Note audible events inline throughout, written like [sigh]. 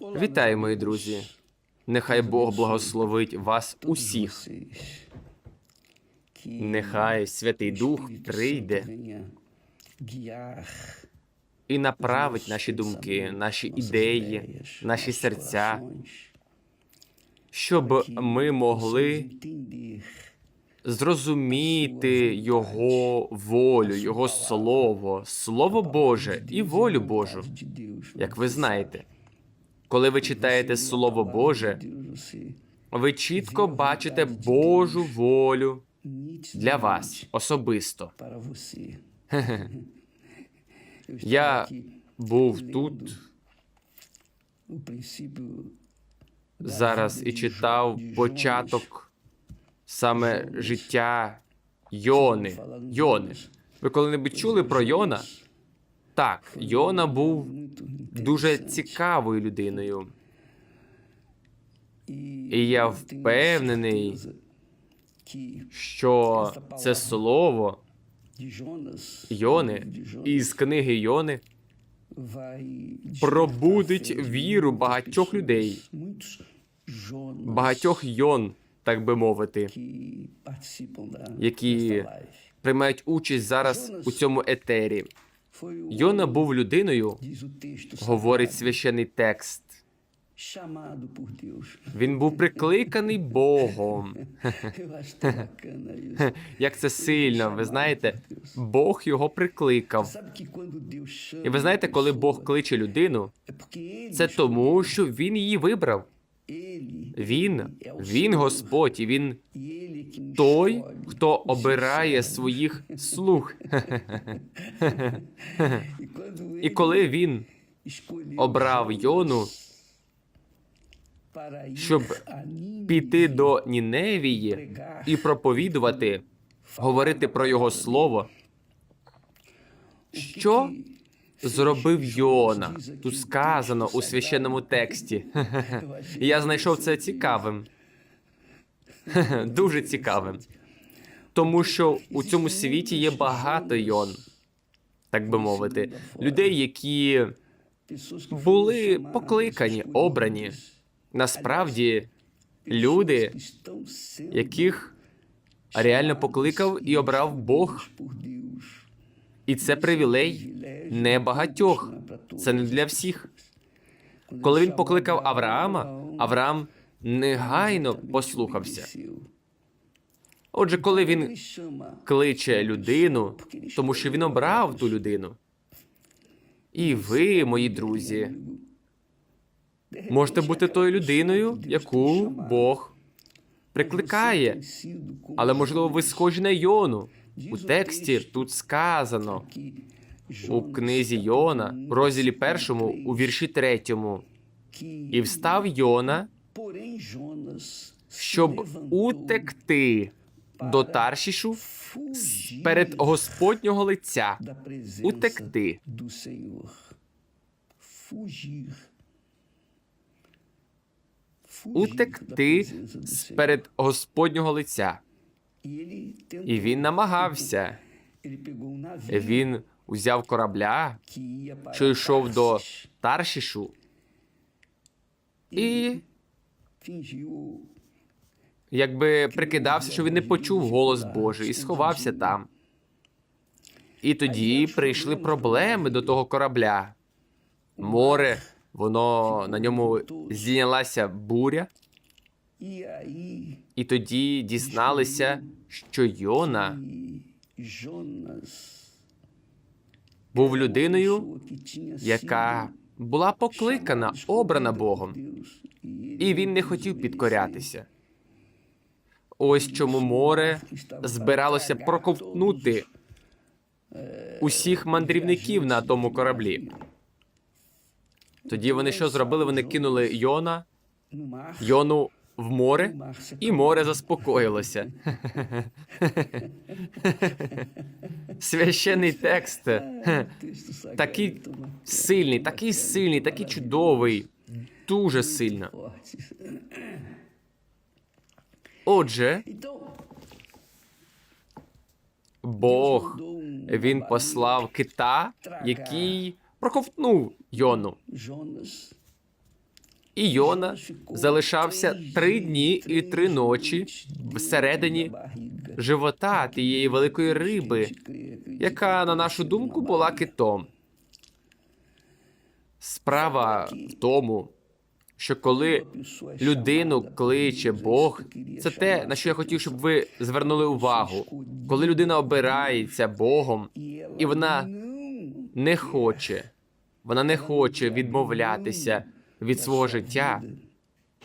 Вітаю, мої друзі. Нехай Бог благословить вас усіх. Нехай Святий Дух прийде і направить наші думки, наші ідеї, наші серця, щоб ми могли зрозуміти Його волю, Його слово, Слово Боже і волю Божу. Як ви знаєте, коли ви читаєте Слово Боже, ви чітко бачите Божу волю для вас особисто. [laughs] Я був тут зараз і читав початок саме життя Йони. Йони. Ви коли-небудь чули про Йона? Так, Йона був дуже цікавою людиною. І я впевнений, що це слово Йони із книги Йони пробудить віру багатьох людей, багатьох Йон, так би мовити, які приймають участь зараз у цьому етері. Йона був людиною, говорить священий текст. Він був прикликаний Богом. [laughs] [laughs] Як це сильно, ви знаєте, Бог його прикликав. І ви знаєте, коли Бог кличе людину, це тому, що він її вибрав. Він, він Господь, і він той, хто обирає своїх слуг. [laughs] [laughs] І коли він обрав Йону, щоб піти до Ніневії і проповідувати, говорити про його слово, що зробив Йона? Тут сказано у священному тексті. [laughs] Я знайшов це цікавим. [laughs] Дуже цікавим. Тому що у цьому світі є багато Йон, так би мовити, людей, які були покликані, обрані. Насправді, люди, яких реально покликав і обрав Бог. І це привілей не багатьох. Це не для всіх. Коли він покликав Авраама, Авраам негайно послухався. Отже, коли він кличе людину, тому що він обрав ту людину. І ви, мої друзі, можете бути тою людиною, яку Бог прикликає. Але можливо, ви схожі на Йону. У тексті тут сказано у книзі Йона, в розділі першому, у вірші третьому. І встав Йона, щоб утекти до Таршішу перед Господнього лиця. Утекти. Утекти перед Господнього лиця. І він намагався. Він узяв корабля, що йшов до Таршішу, і якби прикидався, що він не почув голос Божий і сховався там. І тоді прийшли проблеми до того корабля. Море, воно на ньому здійнялася буря, і тоді дізналися, що Йона був людиною, яка була покликана, обрана Богом, і він не хотів підкорятися. Ось чому море збиралося проковтнути усіх мандрівників на тому кораблі. Тоді вони що зробили? Вони кинули Йона, Йону в море, і море заспокоїлося. Священний текст такий сильний, такий сильний, такий чудовий, дуже сильно. Отже, Бог він послав кита, який проковтнув Йону. І Йона залишався три дні і три ночі всередині живота тієї великої риби, яка, на нашу думку, була китом. Справа в тому, що коли людину кличе Бог, це те, на що я хотів, щоб ви звернули увагу. Коли людина обирається Богом, і вона не хоче, вона не хоче відмовлятися від свого життя,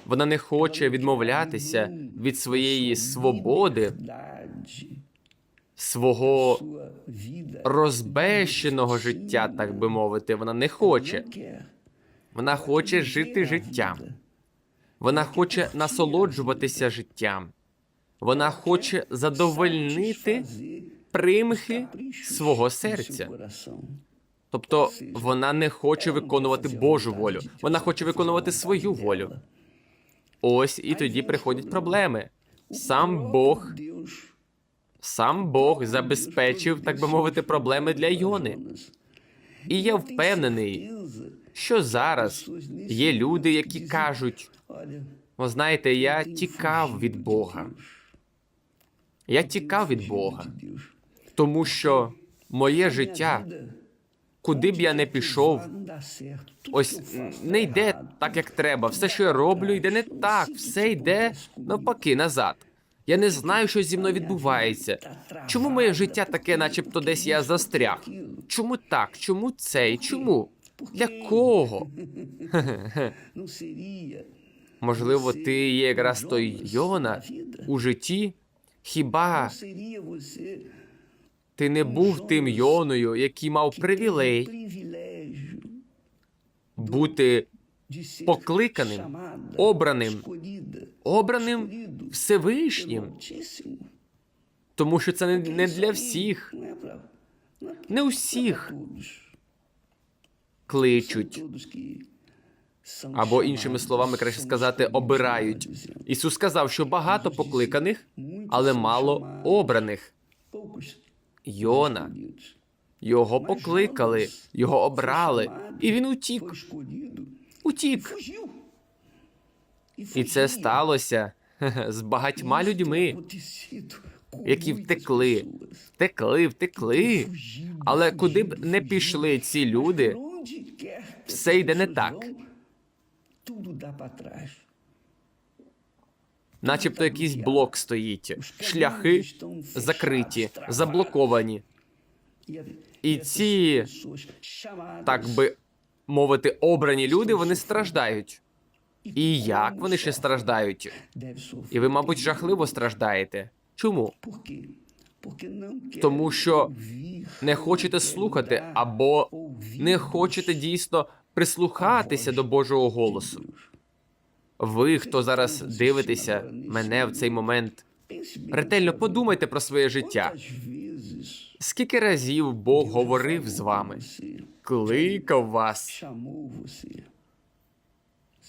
вона не хоче відмовлятися від своєї свободи, свого розбещеного життя, так би мовити. Вона не хоче. Вона хоче жити життям. Вона хоче насолоджуватися життям. Вона хоче задовольнити примхи свого серця. Тобто вона не хоче виконувати Божу волю, вона хоче виконувати свою волю. Ось і тоді приходять проблеми. Сам Бог, сам Бог забезпечив, так би мовити, проблеми для Йони. І я впевнений, що зараз є люди, які кажуть: ви знаєте, я тікав від Бога. Я тікав від Бога, тому що моє життя, куди б я не пішов, ось не йде так, як треба. Все, що я роблю, йде не так. Все йде навпаки назад. Я не знаю, що зі мною відбувається. Чому моє життя таке, начебто десь я застряг? Чому так? Чому це? І чому? Для кого? [laughs] Можливо, ти є якраз той Йона у житті? Хіба ти не був тим Йоною, який мав привілей бути покликаним, обраним, обраним Всевишнім? Тому що це не, не для всіх, не усіх кличуть, або іншими словами, краще сказати, обирають. Ісус сказав, що багато покликаних, але мало обраних. Йона. Його покликали, його обрали, і він утік. Утік. І це сталося з багатьма людьми, які втекли, втекли, втекли. Але куди б не пішли ці люди, все йде не так. Начебто якийсь блок стоїть, шляхи закриті, заблоковані. І ці, так би мовити, обрані люди, вони страждають. І як вони ще страждають? І ви, мабуть, жахливо страждаєте. Чому? Тому що не хочете слухати або не хочете дійсно прислухатися до Божого голосу. Ви, хто зараз дивитеся мене в цей момент, ретельно подумайте про своє життя. Скільки разів Бог говорив з вами, кликав вас?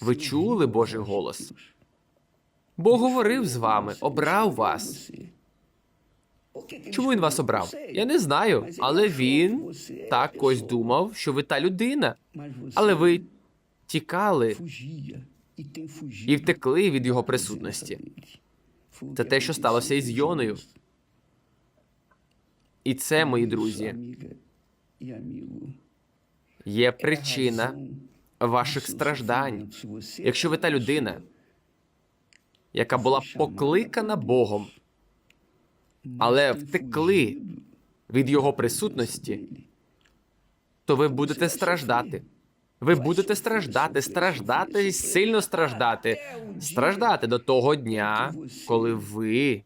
Ви чули Божий голос? Бог говорив з вами, обрав вас. Чому він вас обрав? Я не знаю, але він так ось думав, що ви та людина. Але ви тікали і втекли від його присутності. Це те, що сталося із Йоною. І це, мої друзі, є причина ваших страждань. Якщо ви та людина, яка була покликана Богом, але втекли від його присутності, то ви будете страждати. Ви будете страждати, страждати і сильно страждати, страждати до того дня, коли ви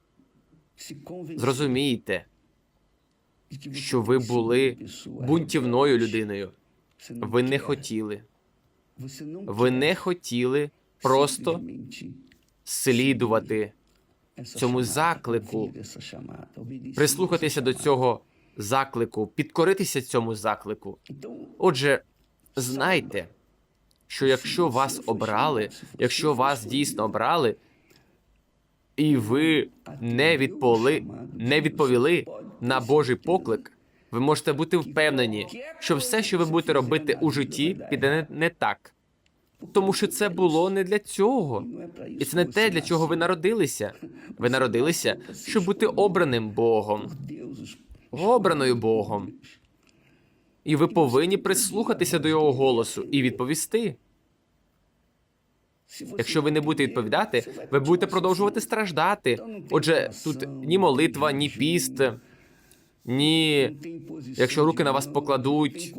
зрозумієте, що ви були бунтівною людиною. Ви не хотіли. Ви не хотіли просто слідувати цьому заклику, прислухатися до цього заклику, підкоритися цьому заклику. Отже, знайте, що якщо вас обрали, якщо вас дійсно обрали, і ви не відповіли, не відповіли на Божий поклик, ви можете бути впевнені, що все, що ви будете робити у житті, піде не, не так. Тому що це було не для цього. І це не те, для чого ви народилися. Ви народилися, щоб бути обраним Богом, обраною Богом. І ви повинні прислухатися до його голосу і відповісти. Якщо ви не будете відповідати, ви будете продовжувати страждати. Отже, тут ні молитва, ні піст, ні якщо руки на вас покладуть,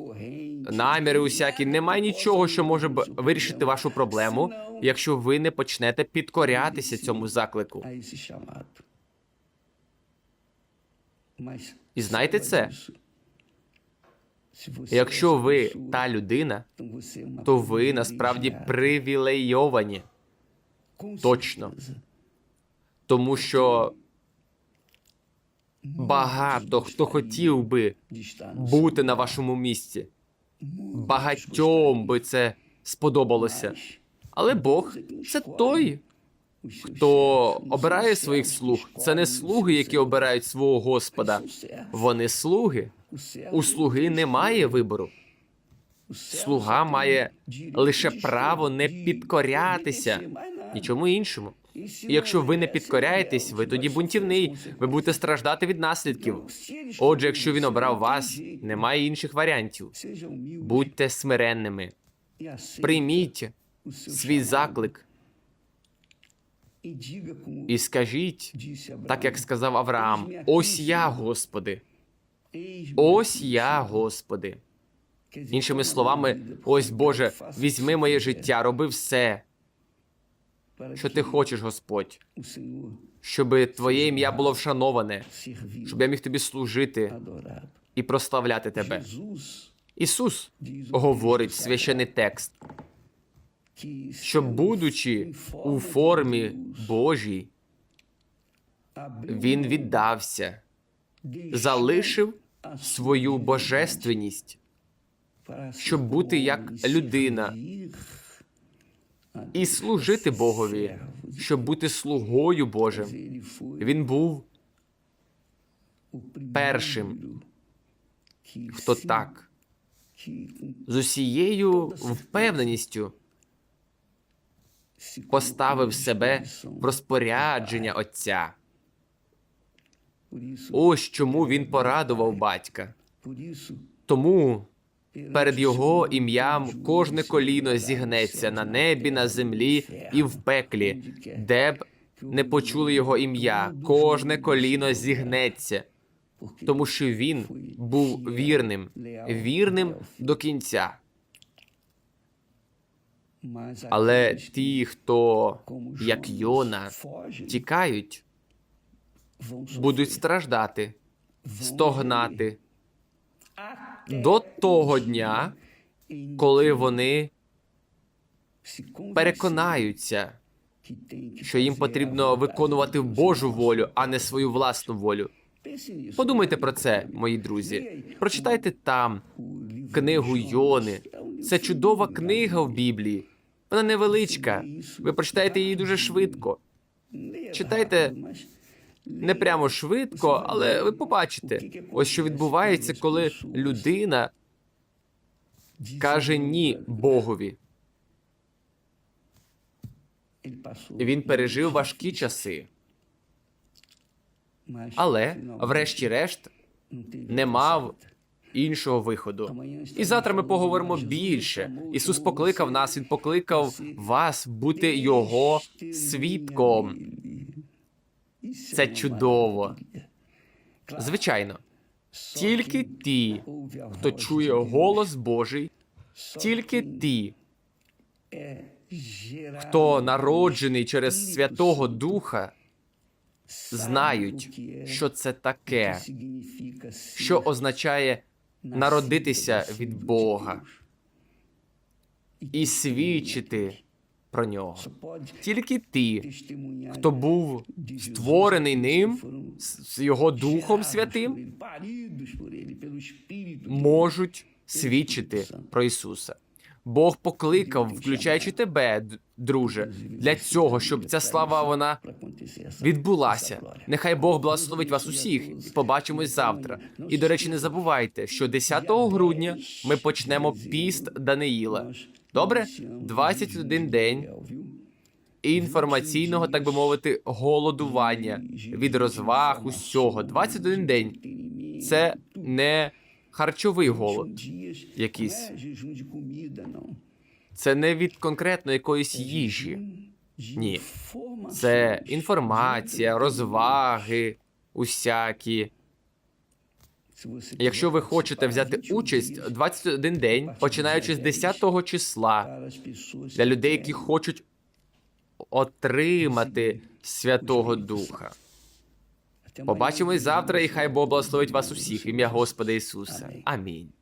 наміри усякі, немає нічого, що може б вирішити вашу проблему, якщо ви не почнете підкорятися цьому заклику. І знаєте це? Якщо ви та людина, то ви насправді привілейовані, точно. тому що багато хто хотів би бути на вашому місці. Багатьом би це сподобалося. Але Бог це той, хто обирає своїх слуг. Це не слуги, які обирають свого Господа. Вони слуги. У слуги немає вибору. Слуга має лише право не підкорятися нічому іншому. Якщо ви не підкоряєтесь, ви тоді бунтівний, ви будете страждати від наслідків. Отже, якщо він обрав вас, немає інших варіантів. Будьте смиренними, прийміть свій заклик і скажіть, так як сказав Авраам: ось я, Господи, ось я, Господи. Іншими словами, ось Боже, візьми моє життя, роби все, що ти хочеш, Господь, щоб Твоє ім'я було вшановане, щоб я міг тобі служити і прославляти тебе. Ісус говорить священий текст, що, будучи у формі Божій, він віддався, залишив свою божественність, щоб бути як людина і служити Богові, щоб бути слугою Божим. Він був першим, хто так з усією впевненістю поставив себе в розпорядження Отця. Ось чому він порадував батька. Тому перед його ім'ям кожне коліно зігнеться на небі, на землі і в пеклі, де б не почули його ім'я. Кожне коліно зігнеться, тому що він був вірним, вірним до кінця. Але ті, хто як Йона тікають, будуть страждати, стогнати до того дня, коли вони переконаються, що їм потрібно виконувати Божу волю, а не свою власну волю. Подумайте про це, мої друзі. Прочитайте там книгу Йони. Це чудова книга в Біблії. Вона невеличка. Ви прочитаєте її дуже швидко. Читайте не прямо швидко, але ви побачите, ось що відбувається, коли людина каже ні Богові. Він пережив важкі часи, але, врешті-решт, не мав іншого виходу. І завтра ми поговоримо більше. Ісус покликав нас, Він покликав вас бути Його свідком. Це чудово. Звичайно, тільки ті, хто чує голос Божий, тільки ті, хто народжений через Святого Духа, знають, що це таке, що означає народитися від Бога і свідчити про нього. Тільки ті, хто був створений ним з його Духом Святим, можуть свідчити про Ісуса. Бог покликав, включаючи тебе, друже, для цього, щоб ця слава вона відбулася. Нехай Бог благословить вас усіх. Побачимось завтра. І до речі, не забувайте, що 10 грудня ми почнемо піст Даниїла. Добре? 21 день інформаційного, так би мовити, голодування від розваг, усього. 21 день. Це не харчовий голод. якийсь. Це не від конкретно якоїсь їжі. Ні. Це інформація, розваги, усякі. Якщо ви хочете взяти участь 21 день, починаючи з 10 числа, для людей, які хочуть отримати Святого Духа. Побачимось завтра, і хай Бог благословить вас усіх ім'я Господа Ісуса. Амінь.